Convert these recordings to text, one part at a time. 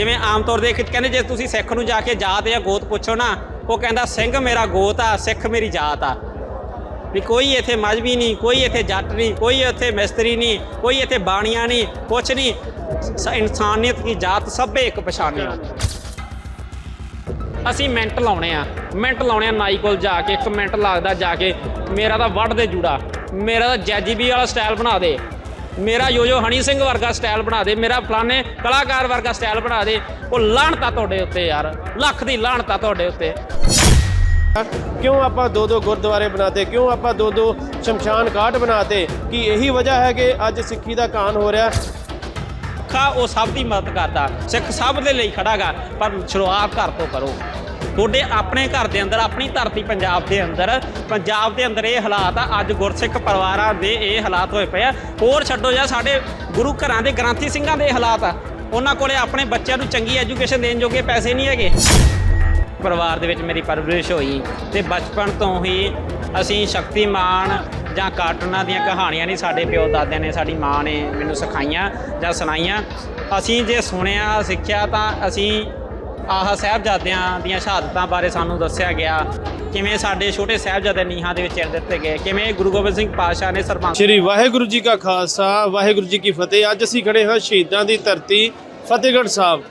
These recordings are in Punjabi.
ਜਿਵੇਂ ਆਮ ਤੌਰ ਦੇ ਕਹਿੰਦੇ ਜੇ ਤੁਸੀਂ ਸਿੱਖ ਨੂੰ ਜਾ ਕੇ ਜਾਤ ਜਾਂ ਗੋਤ ਪੁੱਛੋ ਨਾ, ਉਹ ਕਹਿੰਦਾ, ਸਿੰਘ ਮੇਰਾ ਗੋਤ ਆ, ਸਿੱਖ ਮੇਰੀ ਜਾਤ ਆ। ਵੀ ਕੋਈ ਇੱਥੇ ਮਜ਼ਬੀ ਨਹੀਂ, ਕੋਈ ਇੱਥੇ ਜੱਟ ਨਹੀਂ, ਕੋਈ ਇੱਥੇ ਮਿਸਤਰੀ ਨਹੀਂ, ਕੋਈ ਇੱਥੇ ਬਾਣੀਆਂ ਨਹੀਂ, ਕੁਛ ਨਹੀਂ। ਸ- ਇਨਸਾਨੀਅਤ ਦੀ ਜਾਤ ਸਭੇ ਇੱਕ ਪਛਾਣਿਓ ਅਸੀਂ ਮਿੰਟ ਲਾਉਣੇ ਆ, ਮਿੰਟ ਲਾਉਣੇ ਆ ਨਾਈ ਕੋਲ ਜਾ ਕੇ, ਇੱਕ ਮਿੰਟ ਲੱਗਦਾ ਜਾ ਕੇ। ਮੇਰਾ ਤਾਂ ਵੱਢ ਦੇ ਜੂੜਾ, ਮੇਰਾ ਤਾਂ ਜੈਜੀਬੀ ਵਾਲਾ ਸਟਾਈਲ ਬਣਾ ਦੇ। ਮੇਰਾ ਯੋਯੋ ਹਣੀ ਸਿੰਘ ਵਰਗਾ ਸਟਾਈਲ ਬਣਾ ਦੇ ਮੇਰਾ ਫਲਾਣੇ ਕਲਾਕਾਰ ਵਰਗਾ ਸਟਾਈਲ ਬਣਾ ਦੇ। ਉਹ ਲਾਹਣਤਾ ਤੁਹਾਡੇ ਉੱਤੇ ਯਾਰ ਲੱਖ ਦੀ ਲਾਹਣਤਾ ਤੁਹਾਡੇ ਉੱਤੇ। ਕਿਉਂ ਆਪਾਂ ਦੋ ਦੋ ਗੁਰਦੁਆਰੇ ਬਣਾਤੇ? ਕਿਉਂ ਆਪਾਂ ਦੋ ਦੋ ਸ਼ਮਸ਼ਾਨ ਘਾਟ ਬਣਾਤੇ? ਕੀ ਇਹੀ ਵਜ੍ਹਾ ਹੈ ਕਿ ਅੱਜ ਸਿੱਖੀ ਦਾ ਕਾਨ ਹੋ ਰਿਹਾ? ਸਿੱਖਾ ਉਹ ਸਭ ਦੀ ਮਦਦ ਕਰਦਾ। ਸਿੱਖ ਸਭ ਦੇ ਲਈ ਖੜਾਗਾ ਪਰ ਸ਼ੁਰੂਆਤ ਘਰ ਤੋਂ ਕਰੋ। ਤੁਹਾਡੇ ਆਪਣੇ ਘਰ ਦੇ ਅੰਦਰ, ਆਪਣੀ ਧਰਤੀ ਪੰਜਾਬ ਦੇ ਅੰਦਰ, ਪੰਜਾਬ ਦੇ ਅੰਦਰ ਇਹ ਹਾਲਾਤ ਆ, ਅੱਜ ਗੁਰਸਿੱਖ ਪਰਿਵਾਰਾਂ ਦੇ ਇਹ ਹਾਲਾਤ ਹੋਏ ਪਏ ਆ। ਹੋਰ ਛੱਡੋ ਜਾਂ ਸਾਡੇ ਗੁਰੂ ਘਰਾਂ ਦੇ ਗ੍ਰੰਥੀ ਸਿੰਘਾਂ ਦੇ ਹਾਲਾਤ ਆ। ਉਹਨਾਂ ਕੋਲੇ ਆਪਣੇ ਬੱਚਿਆਂ ਨੂੰ ਚੰਗੀ ਐਜੂਕੇਸ਼ਨ ਦੇਣ ਜੋਗੇ ਪੈਸੇ ਨਹੀਂ ਹੈਗੇ। ਪਰਿਵਾਰ ਦੇ ਵਿੱਚ ਮੇਰੀ ਪਰਵਰਿਸ਼ ਹੋਈ ਤੇ ਬਚਪਨ ਤੋਂ ਹੀ ਅਸੀਂ ਸ਼ਕਤੀਮਾਨ ਜਾਂ ਕਾਰਟੂਨਾਂ ਦੀਆਂ ਕਹਾਣੀਆਂ ਨਹੀਂ ਸਾਡੇ ਪਿਓ ਦਾਦਿਆਂ ਨੇ, ਸਾਡੀ ਮਾਂ ਨੇ ਮੈਨੂੰ ਸਿਖਾਈਆਂ ਜਾਂ ਸੁਣਾਈਆਂ। ਅਸੀਂ ਜੇ ਸੁਣਿਆ, ਸਿੱਖਿਆ ਤਾਂ ਅਸੀਂ ਆਹ ਸਾਹਿਬਜ਼ਾਦਿਆਂ ਦੀਆਂ ਸ਼ਹਾਦਤਾਂ ਬਾਰੇ ਸਾਨੂੰ ਦੱਸਿਆ ਗਿਆ। ਕਿਵੇਂ ਸਾਡੇ ਛੋਟੇ ਸਾਹਿਬਜ਼ਾਦੇ ਨੀਹਾਂ ਦੇ ਵਿੱਚ ਚਿਰ ਦਿੱਤੇ ਗਏ? ਕਿਵੇਂ ਗੁਰੂ ਗੋਬਿੰਦ ਸਿੰਘ ਪਾਤਸ਼ਾਹ ਨੇ ਸਰਬੰਸ ਸ਼੍ਰੀ ਵਾਹਿਗੁਰੂ ਜੀ ਕਾ ਖਾਲਸਾ, ਵਾਹਿਗੁਰੂ ਜੀ ਕੀ ਫਤਿਹ। ਅੱਜ ਅਸੀਂ ਖੜੇ ਹਾਂ ਸ਼ਹੀਦਾਂ ਦੀ ਧਰਤੀ, ਫਤਿਹਗੜ੍ਹ ਸਾਹਿਬ।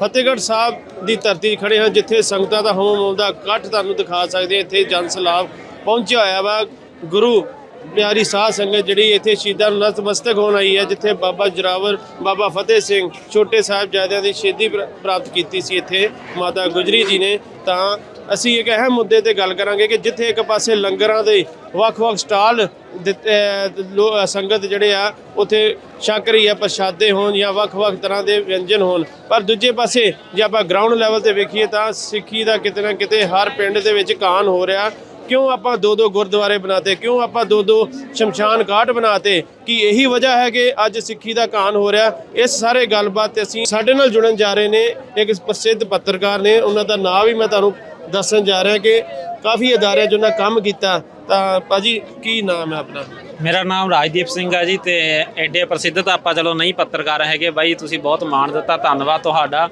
ਫਤਿਹਗੜ੍ਹ ਸਾਹਿਬ ਦੀ ਧਰਤੀ ਖੜੇ ਹਾਂ, ਜਿੱਥੇ ਸੰਗਤਾਂ ਦਾ ਹੋਮ ਆਉਂਦਾ ਇਕੱਠ ਤੁਹਾਨੂੰ ਦਿਖਾ ਸਕਦੇ ਇੱਥੇ ਜਨ ਸਲਾਬ ਪਹੁੰਚਿਆ ਹੋਇਆ ਵਾ। ਗੁਰੂ ਪਿਆਰੀ ਸਾਧ ਸੰਗਤ ਜਿਹੜੀ ਇੱਥੇ ਸ਼ਹੀਦਾਂ ਨੂੰ ਨਤਮਸਤਕ ਹੋਣ ਆਈ ਹੈ, ਜਿੱਥੇ ਬਾਬਾ ਜਰਾਵਰ, ਬਾਬਾ ਫਤਿਹ ਸਿੰਘ ਛੋਟੇ ਸਾਹਿਬਜ਼ਾਦਿਆਂ ਦੀ ਸ਼ਹੀਦੀ ਪ੍ਰ- ਪ੍ਰਾਪਤ ਕੀਤੀ ਸੀ ਇੱਥੇ, ਮਾਤਾ ਗੁਜਰੀ ਜੀ ਨੇ। ਤਾਂ ਅਸੀਂ ਇੱਕ ਅਹਿਮ ਮੁੱਦੇ ਤੇ ਗੱਲ ਕਰਾਂਗੇ ਕਿ ਜਿੱਥੇ ਇੱਕ ਪਾਸੇ ਲੰਗਰਾਂ ਦੇ ਵੱਖ-ਵੱਖ ਸਟਾਲ ਦਿੱਤੇ- ਅਹ, ਲੋ- ਸੰਗਤ ਜਿਹੜੇ ਆ, ਉੱਥੇ ਸ਼ਾਕਰੀ ਆ ਪ੍ਰਸ਼ਾਦੇ ਹੋਣ ਜਾਂ ਵੱਖ-ਵੱਖ ਤਰ੍ਹਾਂ ਦੇ ਵਿਅੰਜਨ ਹੋਣ। ਪਰ ਦੂਜੇ ਪਾਸੇ ਜੇ ਆਪਾਂ ਗਰਾਊਂਡ ਲੈਵਲ ਤੇ ਵੇਖੀਏ ਤਾਂ ਸਿੱਖੀ ਦਾ ਕਿਤੇ ਨਾ ਕਿਤੇ ਹਰ ਪਿੰਡ ਦੇ ਵਿੱਚ ਕਾਨ ਹੋ ਰਿਹਾ। ਕਿਉਂ ਆਪਾਂ ਦੋ ਦੋ ਗੁਰਦੁਆਰੇ ਬਣਾਤੇ? ਕਿਉਂ ਆਪਾਂ ਦੋ ਦੋ ਸ਼ਮਸ਼ਾਨ ਘਾਟ ਬਣਾਤੇ? ਕੀ ਇਹੀ ਵਜ੍ਹਾ ਹੈ ਕਿ ਅੱਜ ਸਿੱਖੀ ਦਾ ਕਾਨ ਹੋ ਰਿਹਾ? ਇਸ ਸਾਰੇ ਗੱਲਬਾਤ ਤੇ ਅਸੀਂ ਸਾਡੇ ਨਾਲ ਜੁੜਨ ਜਾ ਰਹੇ ਨੇ ਇੱਕ ਪ੍ਰਸਿੱਧ ਪੱਤਰਕਾਰ ਨੇ। ਉਹਨਾਂ ਦਾ ਨਾਮ ਵੀ ਮੈਂ ਤੁਹਾਨੂੰ ਦੱਸਣ ਜਾ ਰਿਹਾ ਕਿ ਕਾਫੀ ਅਦਾਰਿਆਂ 'ਚ ਉਹਨਾਂ ਕੰਮ ਕੀਤਾ। ਤਾਂ ਭਾਜੀ, ਕੀ ਨਾਮ ਹੈ ਆਪਣਾ? ਮੇਰਾ ਨਾਮ ਰਾਜਦੀਪ ਸਿੰਘ ਹੈ ਜੀ ਤੇ ਐਡੇ ਪ੍ਰਸਿੱਧ ਤਾਂ ਆਪਾਂ ਚਲੋ ਨਹੀਂ ਪੱਤਰਕਾਰ ਹੈਗੇ। ਬਾਈ, ਤੁਸੀਂ ਬਹੁਤ ਮਾਣ ਦਿੱਤਾ। ਧੰਨਵਾਦ ਤੁਹਾਡਾ।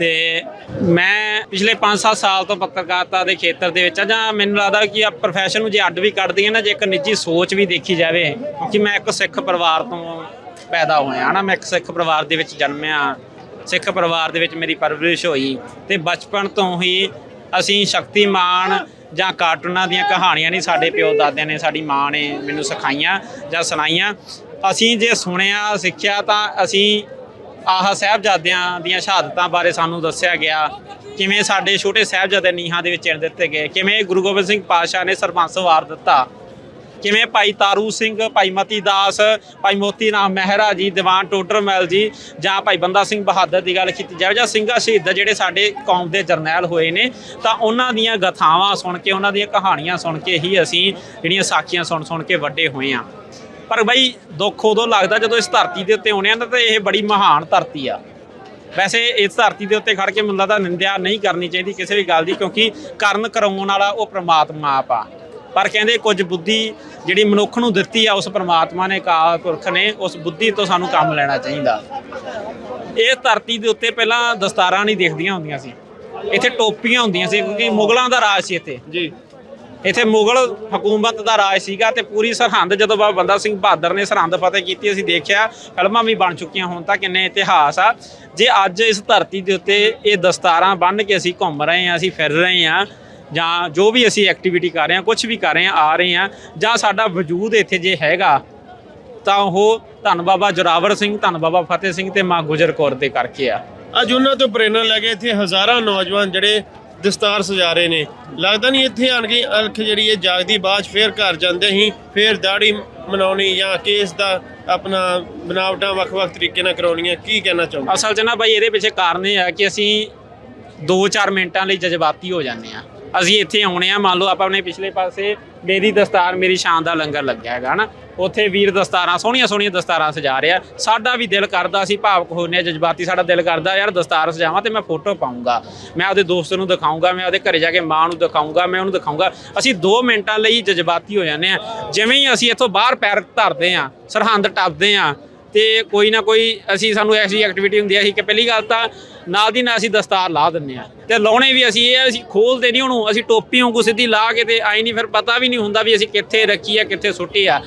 ਤੇ ਮੈਂ ਪਿਛਲੇ 5-7 ਸਾਲ ਤੋਂ ਪੱਤਰਕਾਰਤਾ ਦੇ ਖੇਤਰ ਦੇ ਵਿੱਚ ਆ ਜਾਂ ਮੈਨੂੰ ਲੱਗਦਾ ਕਿ ਆ profession ਨੂੰ ਜੇ ਅੱਡ ਵੀ ਕੱਢਦੀ ਦਈਏ ਨਾ, ਜੇ ਇੱਕ ਨਿੱਜੀ ਸੋਚ ਵੀ ਦੇਖੀ ਜਾਵੇ ਕਿ ਮੈਂ ਇੱਕ ਸਿੱਖ ਪਰਿਵਾਰ ਤੋਂ ਪੈਦਾ ਹੋਇਆ ਨਾ, ਮੈਂ ਇੱਕ ਸਿੱਖ ਪਰਿਵਾਰ ਦੇ ਵਿੱਚ ਜਨਮਿਆ ਸਿੱਖ ਪਰਿਵਾਰ ਦੇ ਵਿੱਚ ਮੇਰੀ ਪਰਵਰਿਸ਼ ਹੋਈ ਤੇ ਬਚਪਨ ਤੋਂ ਹੀ ਅਸੀਂ ਸ਼ਕਤੀਮਾਨ ਜਾਂ ਕਾਰਟੂਨਾਂ ਦੀਆਂ ਕਹਾਣੀਆਂ ਨਹੀਂ ਸਾਡੇ ਪਿਓ ਦਾਦਿਆਂ ਨੇ, ਸਾਡੀ ਮਾਂ ਨੇ ਮੈਨੂੰ ਸਿਖਾਈਆਂ ਜਾਂ ਸੁਣਾਈਆਂ। ਅਸੀਂ ਜੇ ਸੁਣਿਆ, ਸਿੱਖਿਆ ਤਾਂ ਅਸੀਂ ਆਹ ਸਾਹਿਬਜ਼ਾਦਿਆਂ ਦੀਆਂ ਸ਼ਹਾਦਤਾਂ ਬਾਰੇ ਸਾਨੂੰ ਦੱਸਿਆ ਗਿਆ। ਕਿਵੇਂ ਸਾਡੇ ਛੋਟੇ ਸਾਹਿਬਜ਼ਾਦੇ ਨੀਹਾਂ ਦੇ ਵਿੱਚ ਚਿਣ ਦਿੱਤੇ ਗਏ। ਕਿਵੇਂ ਗੁਰੂ ਗੋਬਿੰਦ ਸਿੰਘ ਪਾਤਸ਼ਾਹ ਨੇ ਸਰਬੰਸ ਵਾਰ ਦਿੱਤਾ। ਕਿਵੇਂ ਭਾਈ ਤਾਰੂ ਸਿੰਘ, ਭਾਈ ਮਤੀ ਦਾਸ, ਭਾਈ ਮੋਤੀ ਰਾਮ ਮਹਿਰਾ ਜੀ, ਦੀਵਾਨ ਟੋਡਰ ਟੋਡਰਮੈਲ ਜੀ ਜਾਂ ਭਾਈ ਬੰਦਾ ਸਿੰਘ ਬਹਾਦਰ ਦੀ ਗੱਲ ਕੀਤੀ। ਜਾਵੇ ਜਾਂ ਸਿੰਘਾਂ ਸ਼ਹੀਦ ਜਿਹੜੇ ਸਾਡੇ ਕੌਮ ਦੇ ਜਰਨੈਲ ਹੋਏ ਨੇ, ਤਾਂ ਉਹਨਾਂ ਦੀਆਂ ਗਥਾਵਾਂ ਸੁਣ ਕੇ, ਉਹਨਾਂ ਦੀਆਂ ਕਹਾਣੀਆਂ ਸੁਣ ਕੇ ਹੀ ਅਸੀਂ ਜਿਹੜੀਆਂ ਸਾਖੀਆਂ ਸੁਣ ਸੁਣ ਕੇ ਵੱਡੇ ਹੋਏ ਆ। ਪਰ ਬਈ ਦੁੱਖ ਉਦੋਂ ਲੱਗਦਾ ਜਦੋਂ ਇਸ ਧਰਤੀ ਦੇ ਉੱਤੇ ਆਉਣੇ ਆ ਤਾਂ ਇਹ ਬੜੀ ਮਹਾਨ ਧਰਤੀ ਆ। ਵੈਸੇ ਇਸ ਧਰਤੀ ਦੇ ਉੱਤੇ ਖੜ ਕੇ ਮੈਨੂੰ ਲੱਗਦਾ ਨਿੰਦਿਆ ਨਹੀਂ ਕਰਨੀ ਚਾਹੀਦੀ ਕਿਸੇ ਵੀ ਗੱਲ ਦੀ ਕਿਉਂਕਿ ਕਰਨ ਕਰਾਉਣ ਵਾਲਾ ਉਹ ਪ੍ਰਮਾਤਮਾ ਆਪ ਆ। ਪਰ ਕਹਿੰਦੇ ਕੁਝ ਬੁੱਧੀ ਜਿਹੜੀ ਮਨੁੱਖ ਨੂੰ ਦਿੱਤੀ ਆ, ਉਸ ਪ੍ਰਮਾਤਮਾ ਨੇ, ਕਾਲ ਪੁਰਖ ਨੇ, ਉਸ ਬੁੱਧੀ ਤੋਂ ਸਾਨੂੰ ਕੰਮ ਲੈਣਾ ਚਾਹੀਦਾ। ਇਹ ਧਰਤੀ ਦੇ ਉੱਤੇ ਪਹਿਲਾਂ ਦਸਤਾਰਾਂ ਨਹੀਂ ਦੇਖਦੀਆਂ ਹੁੰਦੀਆਂ ਸੀ। ਇੱਥੇ ਟੋਪੀਆਂ ਹੁੰਦੀਆਂ ਸੀ ਕਿਉਂਕਿ ਮੁਗਲਾਂ ਦਾ ਰਾਜ ਸੀ ਇੱਥੇ। ਜੀ। ਇੱਥੇ ਮੁਗਲ ਹਕੂਮਤ ਦਾ ਰਾਜ ਸੀਗਾ ਤੇ ਪੂਰੀ ਸਰਹੰਦ ਜਦੋਂ ਬਾਬਾ ਬੰਦਾ ਸਿੰਘ ਬਹਾਦਰ ਨੇ ਸਰਹੰਦ ਫਤਿਹ ਕੀਤੀ, ਅਸੀਂ ਦੇਖਿਆ ਫਿਲਮਾਂ ਵੀ ਬਣ ਚੁੱਕੀਆਂ ਹੁਣ ਤਾਂ ਕਿੰਨੇ ਇਤਿਹਾਸ ਆ। ਜੇ ਅੱਜ ਇਸ ਧਰਤੀ ਦੇ ਉੱਤੇ ਇਹ ਦਸਤਾਰਾਂ ਬੰਨ੍ਹ ਕੇ ਅਸੀਂ ਘੁੰਮ ਰਹੇ ਹਾਂ, ਅਸੀਂ ਫਿਰ ਰਹੇ ਹਾਂ, ਜਾਂ ਜੋ ਵੀ ਅਸੀਂ ਐਕਟੀਵਿਟੀ ਕਰ ਰਹੇ ਹਾਂ ਕੁਝ ਵੀ ਕਰ ਰਹੇ ਹਾਂ, ਆ ਰਹੇ ਹਾਂ, ਜਾਂ ਸਾਡਾ ਵਜੂਦ ਇੱਥੇ ਜੇ ਹੈਗਾ, ਤਾਂ ਉਹ ਧੰਨ ਬਾਬਾ ਜੋਰਾਵਰ ਸਿੰਘ, ਧੰਨ ਬਾਬਾ ਫਤਿਹ ਸਿੰਘ ਤੇ ਮਾਂ ਗੁਜਰ ਕੌਰ ਦੇ ਕਰਕੇ ਆ। ਅੱਜ ਉਹਨਾਂ ਤੋਂ ਪ੍ਰੇਰਣਾ ਲੈ ਕੇ ਇੱਥੇ ਹਜ਼ਾਰਾਂ ਨੌਜਵਾਨ ਜਿਹੜੇ ਦਸਤਾਰ ਸਜਾ ਰਹੇ ਨੇ। ਲੱਗਦਾ ਨਹੀਂ ਇੱਥੇ ਆਣ ਕੇ ਅਲਖ ਜਿਹੜੀ ਹੈ ਜਾਗਦੀ ਬਾਅਦ 'ਚ ਫੇਰ ਘਰ ਜਾਂਦੇ ਹੀ ਫੇਰ ਦਾੜੀ ਮਨਾਉਣੀ ਜਾਂ ਕੇਸ ਦਾ ਆਪਣਾ ਬਨਾਵਟਾਂ ਵੱਖ-ਵੱਖ ਤਰੀਕੇ ਨਾਲ ਕਰਾਉਣੀਆਂ। ਕੀ ਕਹਿਣਾ ਚਾਹੁੰਦੇ ਅਸਲ 'ਚ ਨਾ ਬਾਈ, ਇਹਦੇ ਪਿੱਛੇ ਕਾਰਨ ਇਹ ਆ ਕਿ ਅਸੀਂ 2-4 ਮਿੰਟਾਂ ਲਈ ਜਜ਼ਬਾਤੀ ਹੋ ਜਾਂਦੇ ਆ ਅਸੀਂ ਇੱਥੇ ਆਉਣੇ ਆ ਮੰਨ ਲਓ ਆਪਾਂ ਨੇ ਪਿਛਲੇ ਪਾਸੇ ਮੇਰੀ ਦਸਤਾਰ ਮੇਰੀ ਸ਼ਾਨ ਦਾ ਲੰਗਰ ਲੱਗਿਆ ਹੈਗਾ ਨਾ ਉੱਥੇ ਵੀਰ ਦਸਤਾਰਾਂ, ਸੋਹਣੀਆਂ ਸੋਹਣੀਆਂ ਦਸਤਾਰਾਂ ਸਜਾ ਰਿਹਾ। ਸਾਡਾ ਵੀ ਦਿਲ ਕਰਦਾ ਅਸੀਂ ਭਾਵਕ ਹੋਨੇ ਜਜ਼ਬਾਤੀ, ਸਾਡਾ ਦਿਲ ਕਰਦਾ, ਯਾਰ ਦਸਤਾਰ ਸਜਾਵਾਂ ਤੇ ਮੈਂ ਫੋਟੋ ਪਾਉਂਗਾ ਮੈਂ ਉਹਦੇ ਦੋਸਤ ਨੂੰ ਦਿਖਾਉਂਗਾ ਮੈਂ ਉਹਦੇ ਘਰੇ ਜਾ ਕੇ ਮਾਂ ਨੂੰ ਦਿਖਾਉਂਗਾ ਮੈਂ ਉਹਨੂੰ ਦਿਖਾਉਂਗਾ ਅਸੀਂ 2 ਮਿੰਟਾਂ ਲਈ ਜਜ਼ਬਾਤੀ ਹੋ ਜਾਂਦੇ ਆ ਜਿਵੇਂ ਹੀ ਅਸੀਂ ਇੱਥੋਂ ਬਾਹਰ ਪੈਰ ਧਰਦੇ ਆ ਸਰਹੰਦ ਟੱਪਦੇ ਆ ਤੇ ਕੋਈ ਨਾ ਕੋਈ ਅਸੀਂ ਸਾਨੂੰ ਐਸੀ ਐਕਟੀਵਿਟੀ ਹੁੰਦੀ ਹੈ ਅਸੀਂ ਕਿ ਪਹਿਲੀ ਗੱਲ ਤਾਂ ਨਾਲ ਦੀ ਨਾਲ ਅਸੀਂ ਦਸਤਾਰ ਲਾ ਦਿੰਨੇ ਆ। ਤੇ ਲਾਉਣੇ ਵੀ ਅਸੀਂ ਇਹ ਆ, ਅਸੀਂ ਖੋਲਦੇ ਨਹੀਂ ਉਹਨੂੰ ਅਸੀਂ ਟੋਪੀ ਵਾਂਗੂ ਸਿੱਧੀ ਲਾ ਕੇ ਤੇ ਆਈ ਨਹੀਂ ਫਿਰ ਪਤਾ ਵੀ ਨਹੀਂ ਹੁੰਦਾ ਵੀ ਅਸੀਂ ਕਿੱਥੇ ਰੱਖੀ ਆ ਕਿੱਥੇ ਸੁੱਟੀ ਆ।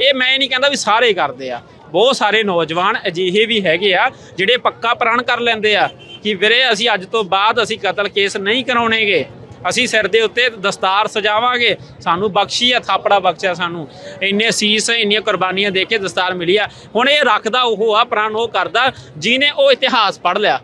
ਇਹ ਮੈਂ ਨਹੀਂ ਕਹਿੰਦਾ ਵੀ ਸਾਰੇ ਕਰਦੇ ਆ। ਬਹੁਤ ਸਾਰੇ ਨੌਜਵਾਨ ਅਜਿਹੇ ਵੀ ਹੈਗੇ ਆ ਜਿਹੜੇ ਪੱਕਾ ਪ੍ਰਣ ਕਰ ਲੈਂਦੇ ਆ ਕਿ ਵੀਰੇ ਅਸੀਂ ਅੱਜ ਤੋਂ ਬਾਅਦ ਅਸੀਂ ਕਤਲ ਕੇਸ ਨਹੀਂ ਕਰਾਉਣੇਗੇ। ਅਸੀਂ ਸਿਰ ਦੇ ਉੱਤੇ ਦਸਤਾਰ ਸਜਾਵਾਂਗੇ। ਸਾਨੂੰ ਬਖਸ਼ੀ ਆ, ਥਾਪੜਾ ਬਖਸ਼ਿਆ ਸਾਨੂੰ। ਇੰਨੇ ਸੀਸ, ਇੰਨੀਆਂ ਕੁਰਬਾਨੀਆਂ ਦੇ ਕੇ ਦਸਤਾਰ ਮਿਲੀ ਆ। ਹੁਣ ਇਹ ਰੱਖਦਾ ਉਹ ਆ, ਪ੍ਰਣ ਉਹ ਕਰਦਾ, ਜਿਹਨੇ ਉਹ ਇਤਿਹਾਸ ਪੜ੍ਹ ਲਿਆ।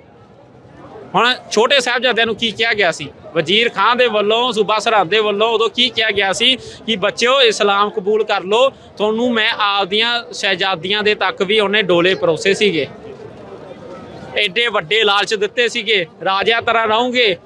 ਹੁਣ ਛੋਟੇ ਸਾਹਿਬਜ਼ਾਦਿਆਂ ਨੂੰ ਕੀ ਕਿਹਾ ਗਿਆ ਸੀ? ਵਜ਼ੀਰ ਖਾਨ ਦੇ ਵੱਲੋਂ, ਸੂਬਾ ਸਰਹੰਦ ਦੇ ਵੱਲੋਂ ਉਦੋਂ ਕੀ ਕਿਹਾ ਗਿਆ ਸੀ ਕਿ ਬੱਚਿਓ, ਇਸਲਾਮ ਕਬੂਲ ਕਰ ਲਓ। ਤੁਹਾਨੂੰ ਮੈਂ ਆਪਦੀਆਂ ਸ਼ਹਿਜ਼ਾਦੀਆਂ ਦੇ ਤੱਕ ਵੀ ਉਹਨੇ ਡੋਲੇ ਪਰੋਸੇ ਸੀਗੇ। ਐਡੇ ਵੱਡੇ ਲਾਲਚ ਦਿੱਤੇ ਸੀਗੇ। ਰਾਜਿਆਂ ਤਰ੍ਹਾਂ ਰਹੋਗੇ।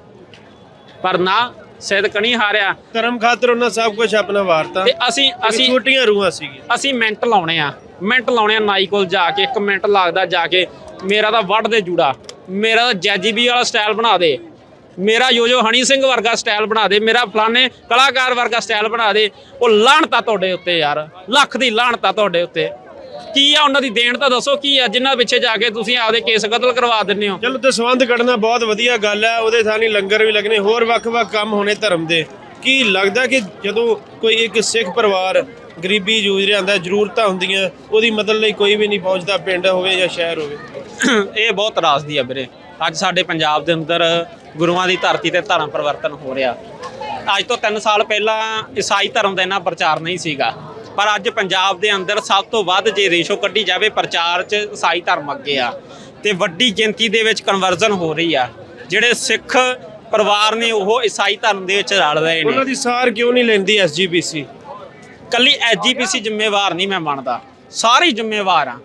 ਪਰ ਨਾ ਸਿਦਕ ਨਹੀਂ ਹਾਰਿਆ। ਧਰਮ ਖਾਤਰ ਉਹਨਾਂ ਸਭ ਕੁਝ ਆਪਣਾ ਵਾਰਤਾ। ਤੇ ਅਸੀਂ ਅਸੀਂ ਅਸੀਂ ਛੋਟੀਆਂ ਰੂਹਾਂ ਸੀਗੀਆਂ। ਅਸੀਂ ਮਿੰਟ ਲਾਉਣੇ ਆ। ਮਿੰਟ ਲਾਉਣੇ ਆ ਨਾਈ ਕੋਲ ਜਾ ਕੇ ਇੱਕ ਮਿੰਟ ਲੱਗਦਾ ਜਾ ਕੇ। ਮੇਰਾ ਤਾਂ ਵੱਢ ਦੇ ਜੂੜਾ। ਮੇਰਾ ਤਾਂ ਜੈਜੀਬੀ ਵਾਲਾ ਸਟਾਈਲ ਬਣਾ ਦੇ। ਮੇਰਾ ਯੋਜੋ ਹਣੀ ਸਿੰਘ ਵਰਗਾ ਸਟਾਈਲ ਬਣਾ ਦੇ। ਮੇਰਾ ਫਲਾਣੇ ਕਲਾਕਾਰ ਵਰਗਾ ਸਟਾਈਲ ਬਣਾ ਦੇ। ਉਹ ਲਾਹਣਤਾ ਤੁਹਾਡੇ ਉੱਤੇ ਯਾਰ। ਲੱਖ ਦੀ ਲਾਹਣਤਾ ਤੁਹਾਡੇ ਉੱਤੇ। ਕੀ ਆ ਉਹਨਾਂ ਦੀ ਦੇਣ ਤਾਂ ਦੱਸੋ ਕੀ ਆ ਜਿਨ੍ਹਾਂ ਪਿੱਛੇ ਜਾ ਕੇ ਤੁਸੀਂ ਆਪਦੇ ਕੇਸ ਕਤਲ ਕਰਵਾ ਦਿੰਦੇ ਹੋ? ਚਲੋ ਦਸਵੰਧ ਕੱਢਣਾ ਬਹੁਤ ਵਧੀਆ ਗੱਲ ਹੈ ਉਹਦੇ ਥਾਣੀ ਲੰਗਰ ਵੀ ਲੱਗਣੇ ਹੋਰ ਵੱਖ-ਵੱਖ ਕੰਮ ਹੋਣੇ ਧਰਮ ਦੇ। ਕੀ ਲੱਗਦਾ ਕਿ ਜਦੋਂ ਕੋਈ ਇੱਕ ਸਿੱਖ ਪਰਿਵਾਰ ਗਰੀਬੀ ਜੂਝ ਰਿਹਾ ਹੁੰਦਾ ਜ਼ਰੂਰਤਾਂ ਹੁੰਦੀਆਂ ਉਹਦੀ ਮਦਦ ਲਈ ਕੋਈ ਵੀ ਨਹੀਂ ਪਹੁੰਚਦਾ ਪਿੰਡ ਹੋਵੇ ਜਾਂ ਸ਼ਹਿਰ ਹੋਵੇ? ਇਹ ਬਹੁਤ ਤਰਾਸਦੀ ਆ ਵੀਰੇ। ਅੱਜ ਸਾਡੇ ਪੰਜਾਬ ਦੇ ਅੰਦਰ ਗੁਰੂਆਂ ਦੀ ਧਰਤੀ ਤੇ ਧਰਮ ਪਰਿਵਰਤਨ ਹੋ ਰਿਹਾ। ਅੱਜ ਤੋਂ 3 ਸਾਲ ਪਹਿਲਾਂ ਈਸਾਈ ਧਰਮ ਦਾ ਇੰਨਾ ਪ੍ਰਚਾਰ ਨਹੀਂ ਸੀਗਾ। ਪਰ ਅੱਜ ਪੰਜਾਬ ਦੇ ਅੰਦਰ ਸਭ ਤੋਂ ਵੱਧ ਜੇ ਰੇਸ਼ੋ ਕੱਢੀ ਜਾਵੇ ਪ੍ਰਚਾਰ 'ਚ ਈਸਾਈ ਧਰਮ ਅੱਗੇ ਆ ਤੇ ਵੱਡੀ ਗਿਣਤੀ ਦੇ ਵਿੱਚ ਕਨਵਰਜ਼ਨ ਹੋ ਰਹੀ ਆ। ਜਿਹੜੇ ਸਿੱਖ ਪਰਿਵਾਰ ਨੇ ਉਹ ਈਸਾਈ ਧਰਮ ਦੇ ਵਿੱਚ ਰਲ ਰਹੇ ਨੇ। ਉਹਨਾਂ ਦੀ ਸਾਰ ਕਿਉਂ ਨਹੀਂ ਲੈਂਦੀ ਐਸਜੀਪੀਸੀ ਕੱਲੀ ਐਜੀਪੀਸੀ ਜ਼ਿੰਮੇਵਾਰ ਨਹੀਂ ਮੈਂ ਮੰਨਦਾ। ਸਾਰੇ ਜ਼ਿੰਮੇਵਾਰ ਆ।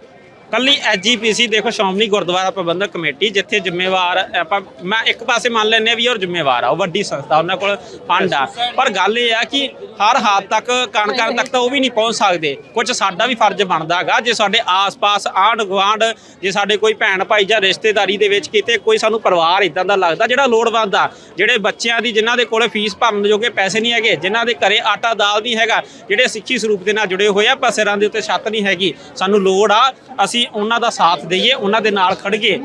ਕੱਲੀ ਐਜੀਪੀਸੀ ਦੇਖੋ ਸ਼੍ਰੋਮਣੀ ਗੁਰਦੁਆਰਾ ਪ੍ਰਬੰਧਕ ਕਮੇਟੀ, ਜਿੱਥੇ ਜ਼ਿੰਮੇਵਾਰ, ਆਪਾਂ, ਮੈਂ ਇੱਕ ਪਾਸੇ ਮੰਨ ਲੈਂਦੇ ਆ ਵੀ ਉਹ ਜ਼ਿੰਮੇਵਾਰ ਆ, ਉਹ ਵੱਡੀ ਸੰਸਥਾ, ਉਹਨਾਂ ਕੋਲ ਫੰਡ ਆ। ਪਰ ਗੱਲ ਇਹ ਆ ਕਿ ਹਰ ਹੱਦ ਤੱਕ ਕਣ ਤੱਕ ਤਾਂ ਉਹ ਵੀ ਨਹੀਂ ਪਹੁੰਚ ਸਕਦੇ। ਕੁਝ ਸਾਡਾ ਵੀ ਫਰਜ਼ ਬਣਦਾ ਹੈਗਾ, ਜੇ ਸਾਡੇ ਆਸ-ਪਾਸ ਆਂਢ ਗੁਆਂਢ ਜੇ ਸਾਡੇ ਕੋਈ ਭੈਣ ਭਾਈ ਜਾਂ ਰਿਸ਼ਤੇਦਾਰੀ ਦੇ ਵਿੱਚ ਕਿਤੇ ਕੋਈ ਸਾਨੂੰ ਪਰਿਵਾਰ ਇਦਾਂ ਦਾ ਲੱਗਦਾ, ਜਿਹੜਾ ਲੋੜਵੰਦ ਆ, ਜਿਹੜੇ ਬੱਚਿਆਂ ਦੀ, ਜਿਨ੍ਹਾਂ ਦੇ ਕੋਲੇ ਫੀਸ ਭਰਨ ਜੋਗੇ ਪੈਸੇ ਨਹੀਂ ਹੈਗੇ, ਜਿਨ੍ਹਾਂ ਦੇ ਘਰੇ ਆਟਾ ਦਾਲ ਨਹੀਂ ਹੈਗਾ, ਜਿਹੜੇ ਸਿੱਖੀ ਸਰੂਪ ਦੇ ਨਾਲ ਜੁੜੇ ਹੋਏ ਆ, ਪਰ ਸਿਰਾਂ ਦੇ ਉੱਤੇ ਛੱਤ ਨਹੀਂ ਹੈਗੀ, ਸਾਨੂੰ ਲੋੜ ਆ, ਅਸੀਂ ਉਹਨਾਂ ਦਾ ਸਾਥ ਦਈਏ, ਉਹਨਾਂ ਦੇ ਨਾਲ ਖੜੀਏ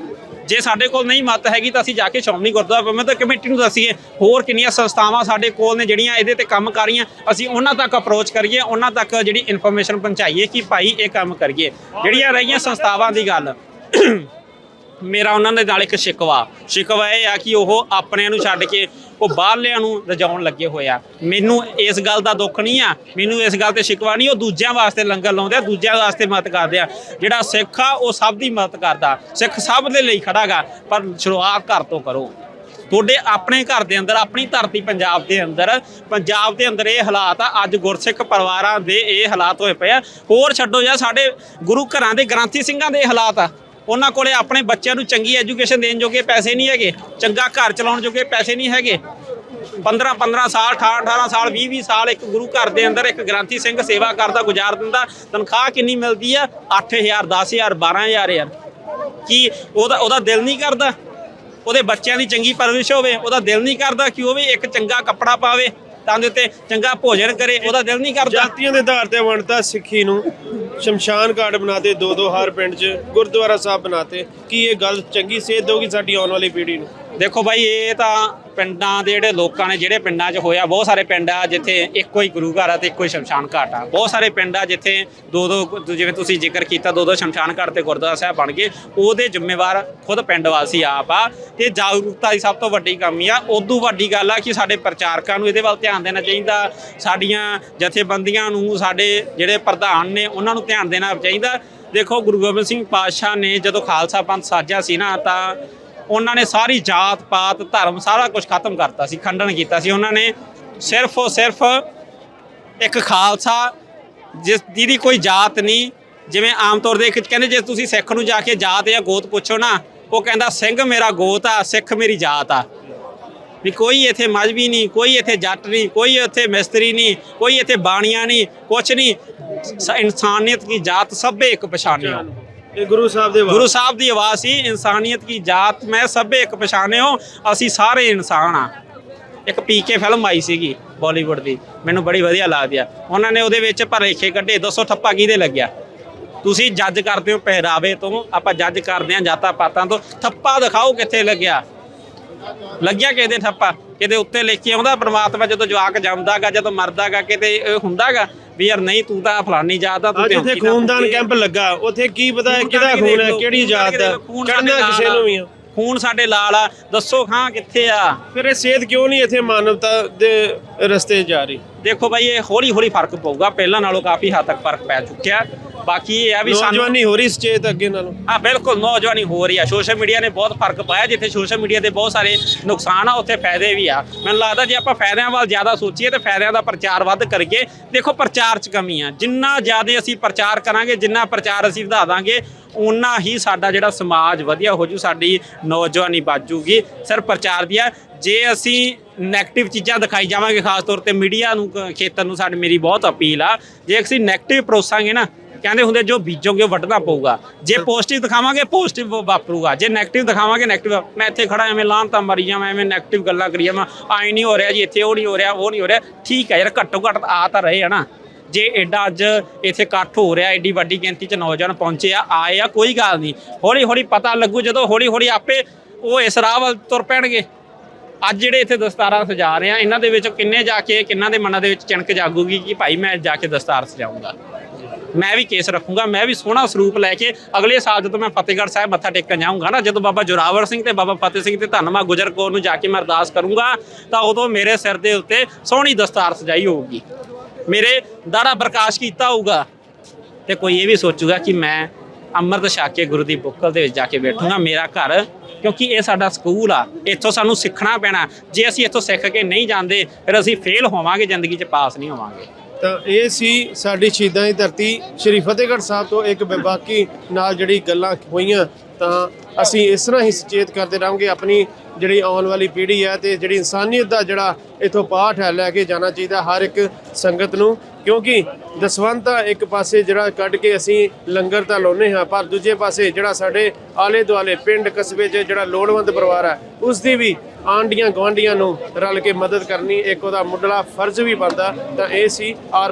ਜੇ ਸਾਡੇ ਕੋਲ ਨਹੀਂ ਮਤ ਹੈਗੀ ਤਾਂ ਅਸੀਂ ਜਾ ਕੇ ਸ਼੍ਰੋਮਣੀ ਗੁਰਦੁਆਰਾ ਪ੍ਰਬੰਧਕ ਕਮੇਟੀ ਨੂੰ ਦੱਸੀਏ, ਹੋਰ ਕਿੰਨੀਆਂ ਸੰਸਥਾਵਾਂ ਸਾਡੇ ਕੋਲ ਨੇ ਜਿਹੜੀਆਂ ਇਹਦੇ ਤੇ ਕੰਮ ਕਰ ਰਹੀਆਂ, ਅਸੀਂ ਉਹਨਾਂ ਤੱਕ ਅਪਰੋਚ ਕਰੀਏ, ਉਹਨਾਂ ਤੱਕ ਜਿਹੜੀ ਇਨਫੋਰਮੇਸ਼ਨ ਪਹੁੰਚਾਈਏ ਕਿ ਭਾਈ ਇਹ ਕੰਮ ਕਰੀਏ। ਜਿਹੜੀਆਂ ਰਹੀਆਂ ਸੰਸਥਾਵਾਂ ਦੀ ਗੱਲ। ਮੇਰਾ ਉਹਨਾਂ ਦੇ ਨਾਲ ਇੱਕ ਸ਼ਿਕਵਾ। ਸ਼ਿਕਵਾ ਇਹ ਆ ਕਿ ਉਹ ਆਪਣਿਆਂ ਨੂੰ ਛੱਡ ਕੇ ਉਹ ਬਾਹਰਲਿਆਂ ਨੂੰ ਰਜਾਉਣ ਲੱਗੇ ਹੋਏ ਆ। ਮੈਨੂੰ ਇਸ ਗੱਲ ਦਾ ਦੁੱਖ ਨਹੀਂ ਆ। ਮੈਨੂੰ ਇਸ ਗੱਲ ਤੇ ਸ਼ਿਕਵਾ ਨਹੀਂ, ਉਹ ਦੂਜਿਆਂ ਵਾਸਤੇ ਲੰਗਰ ਲਾਉਂਦੇ ਆ, ਦੂਜਿਆਂ ਵਾਸਤੇ ਮਦਦ ਕਰਦੇ ਆ। ਜਿਹੜਾ ਸਿੱਖ ਆ, ਉਹ ਸਭ ਦੀ ਮਦਦ ਕਰਦਾ। ਸਿੱਖ ਸਭ ਦੇ ਲਈ ਖੜਾਗਾ ਪਰ ਸ਼ੁਰੂਆਤ ਘਰ ਤੋਂ ਕਰੋ। ਤੁਹਾਡੇ ਆਪਣੇ ਘਰ ਦੇ ਅੰਦਰ, ਆਪਣੀ ਧਰਤੀ ਪੰਜਾਬ ਦੇ ਅੰਦਰ, ਪੰਜਾਬ ਦੇ ਅੰਦਰ ਇਹ ਹਾਲਾਤ ਆ, ਅੱਜ ਗੁਰਸਿੱਖ ਪਰਿਵਾਰਾਂ ਦੇ ਇਹ ਹਾਲਾਤ ਹੋਏ ਪਏ ਆ। ਹੋਰ ਛੱਡੋ ਜਾਂ ਸਾਡੇ ਗੁਰੂ ਘਰਾਂ ਦੇ ਗ੍ਰੰਥੀ ਸਿੰਘਾਂ ਦੇ ਹਾਲਾਤ ਆ। ਉਹਨਾਂ ਕੋਲੇ ਆਪਣੇ ਬੱਚਿਆਂ ਨੂੰ ਚੰਗੀ ਐਜੂਕੇਸ਼ਨ ਦੇਣ ਜੋਗੇ ਪੈਸੇ ਨਹੀਂ ਹੈਗੇ, ਚੰਗਾ ਘਰ ਚਲਾਉਣ ਜੋਗੇ ਪੈਸੇ ਨਹੀਂ ਹੈਗੇ। 15 15 ਸਾਲ 18 18 ਸਾਲ 20 20 ਸਾਲ ਇੱਕ ਗੁਰੂ ਘਰ ਦੇ ਅੰਦਰ ਇੱਕ ਗ੍ਰੰਥੀ ਸਿੰਘ ਸੇਵਾ ਕਰਦਾ ਗੁਜ਼ਾਰ ਦਿੰਦਾ, ਤਨਖਾਹ ਕਿੰਨੀ ਮਿਲਦੀ ਆ? 8000 10000 12000 ਯਾਰ ਕੀ ਉਹਦਾ ਉਹਦਾ ਦਿਲ ਨਹੀਂ ਕਰਦਾ? ਉਹਦੇ ਬੱਚਿਆਂ ਦੀ ਚੰਗੀ ਪਰਵਰਿਸ਼ ਹੋਵੇ, ਉਹਦਾ ਦਿਲ ਨਹੀਂ ਕਰਦਾ ਕਿ ਉਹ ਵੀ ਇੱਕ ਚੰਗਾ ਕੱਪੜਾ ਪਾਵੇ, ਤਾਂ ਦੇ ਉੱਤੇ ਚੰਗਾ ਭੋਜਨ ਕਰੇ, ਉਹਦਾ ਦਿਲ ਨਹੀਂ ਕਰਦਾ। ਜਾਤੀਆਂ ਦੇ ਆਧਾਰ ਤੇ ਵੰਡਤਾ ਸਿੱਖੀ ਨੂੰ। ਸ਼ਮਸ਼ਾਨ ਘਾਟ ਬਣਾਤੇ, ਦੋ ਦੋ ਹਰ ਪਿੰਡ 'ਚ ਗੁਰਦੁਆਰਾ ਸਾਹਿਬ ਬਣਾਤੇ। ਕੀ ਇਹ ਗੱਲ ਚੰਗੀ ਸੇਧ ਦੇਊਗੀ ਸਾਡੀ ਆਉਣ ਵਾਲੀ ਪੀੜ੍ਹੀ ਨੂੰ? ਦੇਖੋ ਭਾਈ ਇਹ ਤਾਂ ਪਿੰਡਾਂ ਦੇ ਜਿਹੜੇ ਲੋਕਾਂ ਨੇ, ਜਿਹੜੇ ਪਿੰਡਾਂ 'ਚ ਹੋਇਆ, ਬਹੁਤ ਸਾਰੇ ਪਿੰਡ ਆ ਜਿੱਥੇ ਇੱਕੋ ਹੀ ਗੁਰੂ ਘਰ ਆ ਤੇ ਇੱਕੋ ਹੀ ਸ਼ਮਸ਼ਾਨ ਘਾਟ ਆ। ਬਹੁਤ ਸਾਰੇ ਪਿੰਡ ਆ ਜਿੱਥੇ ਦੋ ਦੋ, ਜਿਵੇਂ ਤੁਸੀਂ ਜ਼ਿਕਰ ਕੀਤਾ, ਦੋ ਦੋ ਸ਼ਮਸ਼ਾਨ ਘਾਟ ਤੇ ਗੁਰਦੁਆਰਾ ਸਾਹਿਬ ਬਣ ਗਏ। ਉਹਦੇ ਜ਼ਿੰਮੇਵਾਰ ਖੁਦ ਪਿੰਡ ਵਾਸੀ ਆਪ ਆ। ਤੇ ਜਾਗਰੂਕਤਾ ਦੀ ਸਭ ਤੋਂ ਵੱਡੀ ਕਮੀ ਆ। ਉਦੋਂ ਵੱਡੀ ਗੱਲ ਆ ਕਿ ਸਾਡੇ ਪ੍ਰਚਾਰਕਾਂ ਨੂੰ ਇਹਦੇ ਵੱਲ ਧਿਆਨ ਦੇਣਾ ਚਾਹੀਦਾ। ਸਾਡੀਆਂ ਜਥੇਬੰਦੀਆਂ ਨੂੰ, ਸਾਡੇ ਜਿਹੜੇ ਪ੍ਰਧਾਨ ਨੇ, ਉਹਨਾਂ ਨੂੰ ਧਿਆਨ ਦੇਣਾ ਚਾਹੀਦਾ। ਦੇਖੋ, ਗੁਰੂ ਗੋਬਿੰਦ ਸਿੰਘ ਪਾਤਸ਼ਾਹ ਨੇ ਜਦੋਂ ਖਾਲਸਾ ਪੰਥ ਸਾਜਿਆ ਸੀ ਨਾ, ਤਾਂ ਉਹਨਾਂ ਨੇ ਸਾਰੀ ਜਾਤ ਪਾਤ, ਧਰਮ ਸਾਰਾ ਕੁਝ ਖਤਮ ਕਰਤਾ ਸੀ, ਖੰਡਨ ਕੀਤਾ ਸੀ। ਉਹਨਾਂ ਨੇ ਸਿਰਫ ਔਰ ਸਿਰਫ ਇੱਕ ਖਾਲਸਾ, ਜਿਸ ਜਿਹਦੀ ਕੋਈ ਜਾਤ ਨਹੀਂ। ਜਿਵੇਂ ਆਮ ਤੌਰ ਦੇ ਕਹਿੰਦੇ, ਜੇ ਤੁਸੀਂ ਸਿੱਖ ਨੂੰ ਜਾ ਕੇ ਜਾਤ ਜਾਂ ਗੋਤ ਪੁੱਛੋ ਨਾ, ਉਹ ਕਹਿੰਦਾ, ਸਿੰਘ ਮੇਰਾ ਗੋਤ ਆ, ਸਿੱਖ ਮੇਰੀ ਜਾਤ ਆ। ਵੀ ਕੋਈ ਇੱਥੇ ਮਜਬੀ ਨਹੀਂ, ਕੋਈ ਇੱਥੇ ਜੱਟ ਨਹੀਂ, ਕੋਈ ਇੱਥੇ ਮਿਸਤਰੀ ਨਹੀਂ, ਕੋਈ ਇੱਥੇ ਬਾਣੀਆਂ ਨਹੀਂ, ਕੁਛ ਨਹੀਂ। ਇਨਸਾਨੀਅਤ ਦੀ ਜਾਤ ਸਭੇ ਇੱਕ ਪਛਾਣਿਓ ਇਹ ਗੁਰੂ ਸਾਹਿਬ ਦੇ ਗੁਰੂ ਸਾਹਿਬ ਦੀ ਆਵਾਜ਼ ਸੀ, ਇਨਸਾਨੀਅਤ ਕੀ ਜਾਤ, ਮੈਂ ਸਭੇ ਇੱਕ ਪਛਾਣਿਓ ਅਸੀਂ ਸਾਰੇ ਇਨਸਾਨ ਆ ਇੱਕ ਪੀਕੇ ਫਿਲਮ ਆਈ ਸੀਗੀ ਬਾਲੀਵੁੱਡ ਦੀ, ਮੈਨੂੰ ਬੜੀ ਵਧੀਆ ਲੱਗਦੀ ਆ। ਉਹਨਾਂ ਨੇ ਉਹਦੇ ਵਿੱਚ ਭਰੇਖੇ ਕੱਢੇ ਦੱਸੋ ਠੱਪਾ ਕਿਹਦੇ ਲੱਗਿਆ? ਤੁਸੀਂ ਜੱਜ ਕਰਦੇ ਹੋ, ਪਹਿਰਾਵੇ ਤੋਂ, ਆਪਾਂ ਜੱਜ ਕਰਦੇ ਹਾਂ ਜਾਤਾਂ ਪਾਤਾਂ ਤੋਂ ਥੱਪਾ ਦਿਖਾਓ ਕਿੱਥੇ ਲੱਗਿਆ? ਲੱਗਿਆ ਕਿਹਦੇ ਠੱਪਾ ਕਿਤੇ ਉੱਤੇ ਲਿਖ ਕੇ ਆਉਂਦਾ ਪ੍ਰਮਾਤਮਾ ਜਦੋਂ ਜਵਾਕ ਜੰਮਦਾਗਾ ਜਦੋਂ ਮਰਦਾਗਾ ਕਿਤੇ ਇਹ ਹੁੰਦਾਗਾ ਵੀ ਯਾਰ ਨਹੀਂ ਤੂੰ ਤਾਂ ਫਲਾਨੀ ਜਾਤ ਦਾ ਤੂੰ ਅੱਜ ਇੱਥੇ ਖੂਨਦਾਨ ਕੈਂਪ ਲੱਗਾ ਉੱਥੇ ਕੀ ਪਤਾ ਕਿਹਦਾ ਖੂਨ ਹੈ ਕਿਹੜੀ ਜਾਤ ਦਾ ਸਾਡੇ ਕਿਸੇ ਨੂੰ ਵੀ ਆ। ਖੂਨ ਸਾਡੇ ਲਾਲ ਆ ਦੱਸੋ ਖਾਂ ਕਿੱਥੇ ਆ? ਫਿਰ ਇਹ ਸੇਧ ਕਿਉਂ ਨਹੀਂ ਇੱਥੇ ਮਾਨਵਤਾ ਦੇ ਰਸਤੇ ਜਾ ਰਹੀ? ਦੇਖੋ ਭਾਈ ਇਹ ਹੌਲੀ ਹੌਲੀ ਫ਼ਰਕ ਪਊਗਾ ਪਹਿਲਾਂ ਨਾਲੋਂ ਕਾਫੀ ਹੱਦ ਤੱਕ ਫ਼ਰਕ ਪੈ ਚੁੱਕਿਆ। ਬਾਕੀ ਇਹ ਆ ਵੀ ਸਾਨੂੰ ਨੌਜਵਾਨੀ ਹੋ ਰਹੀ ਸੁਚੇਤ ਅੱਗੇ ਨਾਲੋਂ। ਆ ਬਿਲਕੁਲ ਨੌਜਵਾਨੀ ਹੋ ਰਹੀ ਆ। ਸੋਸ਼ਲ ਮੀਡੀਆ ਨੇ ਬਹੁਤ ਫ਼ਰਕ ਪਾਇਆ ਜਿੱਥੇ ਸੋਸ਼ਲ ਮੀਡੀਆ ਦੇ ਬਹੁਤ ਸਾਰੇ ਨੁਕਸਾਨ ਆ ਉੱਥੇ ਫਾਇਦੇ ਵੀ ਆ। ਮੈਨੂੰ ਲੱਗਦਾ ਜੇ ਆਪਾਂ ਫਾਇਦਿਆਂ ਵੱਲ ਜ਼ਿਆਦਾ ਸੋਚੀਏ ਤੇ ਫਾਇਦਿਆਂ ਦਾ ਪ੍ਰਚਾਰ ਵੱਧ ਕਰੀਏ ਦੇਖੋ ਪ੍ਰਚਾਰ 'ਚ ਕਮੀ ਆ। ਜਿੰਨਾ ਜ਼ਿਆਦਾ ਅਸੀਂ ਪ੍ਰਚਾਰ ਕਰਾਂਗੇ ਜਿੰਨਾ ਪ੍ਰਚਾਰ ਅਸੀਂ ਵਧਾ ਦਾਂਗੇ ਉਨਾ ਹੀ ਸਾਡਾ ਜਿਹੜਾ ਸਮਾਜ ਵਧੀਆ ਹੋ ਜੂ ਸਾਡੀ ਨੌਜਵਾਨੀ ਬਾਜੂਗੀ ਸਿਰਫ ਪ੍ਰਚਾਰ ਦੀ ਆ। ਜੇ ਅਸੀਂ 네ਗੇਟਿਵ ਚੀਜ਼ਾਂ ਦਿਖਾਈ ਜਾਵਾਂਗੇ ਖਾਸ ਤੌਰ ਤੇ ਮੀਡੀਆ ਨੂੰ ਖੇਤਰ ਨੂੰ ਸਾਡੀ ਮੇਰੀ ਬਹੁਤ ਅਪੀਲ ਆ। ਜੇ ਅਸੀਂ 네ਗੇਟਿਵ ਪਰੋਸਾਂਗੇ ਨਾ ਕਹਿੰਦੇ ਹੁੰਦੇ ਜੋ ਬੀਜੋਗੇ ਉਹ ਵੱਢਣਾ ਪਊਗਾ। ਜੇ ਪੋਜ਼ਿਟਿਵ ਦਿਖਾਵਾਂਗੇ ਪੋਜ਼ਿਟਿਵ ਵਾਪਰੂਗਾ। ਜੇ 네ਗੇਟਿਵ ਦਿਖਾਵਾਂਗੇ 네ਗੇਟਿਵ ਮੈਂ ਇੱਥੇ ਖੜਾ ਐਵੇਂ ਲਾਂ ਤਾਂ ਮਰੀ ਜਾਵਾਂ ਐਵੇਂ 네ਗੇਟਿਵ ਗੱਲਾਂ ਕਰੀ ਜਾਵਾਂ ਆਈ ਨਹੀਂ ਹੋ ਰਿਹਾ ਜੀ ਇੱਥੇ ਉਹ ਨਹੀਂ ਹੋ ਰਿਹਾ ਉਹ ਨਹੀਂ ਹੋ ਰਿਹਾ। ਠੀਕ ਹੈ ਯਾਰ ਘੱਟੋ ਘੱਟ ਆ ਤਾਂ ਰਹੇ ਹਨਾ ਜੇ ਐਡਾ ਅੱਜ ਇੱਥੇ ਇਕੱਠ ਹੋ ਰਿਹਾ ਐਡੀ ਵੱਡੀ ਗਿਣਤੀ ਚ ਨੌਜਵਾਨ ਪਹੁੰਚੇ ਆ ਆਏ ਆ ਕੋਈ ਗੱਲ ਨਹੀਂ। ਹੌਲੀ ਹੌਲੀ ਪਤਾ ਲੱਗੂ ਜਦੋਂ ਹੌਲੀ ਹੌਲੀ ਆਪੇ ਉਹ ਇਸ ਰਾਹ ਵੱਲ ਤੁਰ ਪੈਣਗੇ। ਅੱਜ ਜਿਹੜੇ ਇੱਥੇ ਦਸਤਾਰਾਂ ਸਜਾ ਰਹੇ ਆ ਇਹਨਾਂ ਦੇ ਵਿੱਚ ਕਿੰਨੇ ਜਾ ਕੇ ਕਿੰਨਾਂ ਦੇ ਮਨਾਂ ਦੇ ਵਿੱਚ ਚਿਣਕ ਜਾਗੂਗੀ ਕਿ ਭਾਈ ਮੈਂ ਜਾ ਕੇ ਦਸਤਾਰ ਸਜਾਉਂਗਾ ਮੈਂ ਵੀ ਕੇਸ ਰੱਖੂੰਗਾ, ਮੈਂ ਵੀ ਸੋਹਣਾ ਸਰੂਪ ਲੈ ਕੇ ਅਗਲੇ ਸਾਲ ਜਦੋਂ ਮੈਂ ਫਤਿਹਗੜ੍ਹ ਸਾਹਿਬ ਮੱਥਾ ਟੇਕਣ ਜਾਊਂਗਾ ਨਾ, ਜਦੋਂ ਬਾਬਾ ਜੋਰਾਵਰ ਸਿੰਘ ਤੇ ਬਾਬਾ ਫਤਿਹ ਸਿੰਘ ਤੇ ਧੰਨਵਾ ਗੁਜਰ ਕੌਰ ਨੂੰ ਜਾ ਕੇ ਮੈਂ ਅਰਦਾਸ ਕਰੂੰਗਾ, ਤਾਂ ਉਦੋਂ ਮੇਰੇ ਸਿਰ ਦੇ ਉੱਤੇ ਸੋਹਣੀ ਦਸਤਾਰ ਸਜਾਈ ਹੋਊਗੀ। ਮੇਰੇ ਦਾੜਾ ਪ੍ਰਕਾਸ਼ ਕੀਤਾ ਹੋਊਗਾ ਤੇ ਕੋਈ ਇਹ ਵੀ ਸੋਚੂਗਾ ਕਿ ਮੈਂ ਅੰਮ੍ਰਿਤ ਛਕ ਕੇ ਗੁਰੂ ਦੀ ਬੁੱਕਲ ਦੇ ਵਿੱਚ ਜਾ ਕੇ ਬੈਠੂੰਗਾ ਮੇਰਾ ਘਰ, ਕਿਉਂਕਿ ਇਹ ਸਾਡਾ ਸਕੂਲ ਆ, ਇੱਥੋਂ ਸਾਨੂੰ ਸਿੱਖਣਾ ਪੈਣਾ। ਜੇ ਅਸੀਂ ਇੱਥੋਂ ਸਿੱਖ ਕੇ ਨਹੀਂ ਜਾਂਦੇ, ਫਿਰ ਅਸੀਂ ਫੇਲ ਹੋਵਾਂਗੇ, ਜ਼ਿੰਦਗੀ 'ਚ ਪਾਸ ਨਹੀਂ ਹੋਵਾਂਗੇ। ਤਾਂ ਇਹ ਸੀ ਸਾਡੀ ਸ਼ਹੀਦਾਂ ਦੀ ਧਰਤੀ। ਸ਼੍ਰੀ ਫਤਿਹਗੜ੍ਹ ਸਾਹਿਬ ਤੋਂ ਇੱਕ ਬੇਬਾਕੀ ਨਾਲ ਜਿਹੜੀ ਗੱਲਾਂ ਹੋਈਆਂ ਤਾਂ ਅਸੀਂ ਇਸ ਤਰ੍ਹਾਂ ਹੀ ਸੁਚੇਤ ਕਰਦੇ ਰਹਾਂਗੇ। ਆਪਣੀ ਜਿਹੜੀ ਆਉਣ ਵਾਲੀ ਪੀੜ੍ਹੀ ਹੈ ਤੇ ਜਿਹੜੀ ਇਨਸਾਨੀਅਤ ਦਾ ਜਿਹੜਾ ਇਥੋਂ ਪਾਠ ਹੈ, ਲੈ ਕੇ ਜਾਣਾ ਚਾਹੀਦਾ ਹਰ ਇੱਕ ਸੰਗਤ ਨੂੰ। ਕਿਉਂਕਿ ਦਸਵੰਤ ਇੱਕ ਪਾਸੇ ਜਿਹੜਾ ਕੱਢ ਕੇ ਅਸੀਂ ਲੰਗਰ ਤਾਂ ਲਾਉਨੇ ਹਾਂ, ਪਰ ਦੂਜੇ ਪਾਸੇ ਜਿਹੜਾ ਸਾਡੇ ਆਲੇ ਦੁਆਲੇ ਪਿੰਡ ਕਸਬੇ 'ਚ ਜਿਹੜਾ ਲੋੜਵੰਦ ਪਰਿਵਾਰ ਹੈ, ਉਸ ਦੀ ਵੀ ਆਂਡੀਆਂ ਗਵਾਂਡੀਆਂ ਨੂੰ ਰਲ ਕੇ ਮਦਦ ਕਰਨੀ, ਇੱਕ ਉਹਦਾ ਮੁੱਢਲਾ ਫਰਜ਼ ਵੀ ਬਣਦਾ। ਤਾਂ ਇਹ ਸੀ ਆਰ ਪਾਰ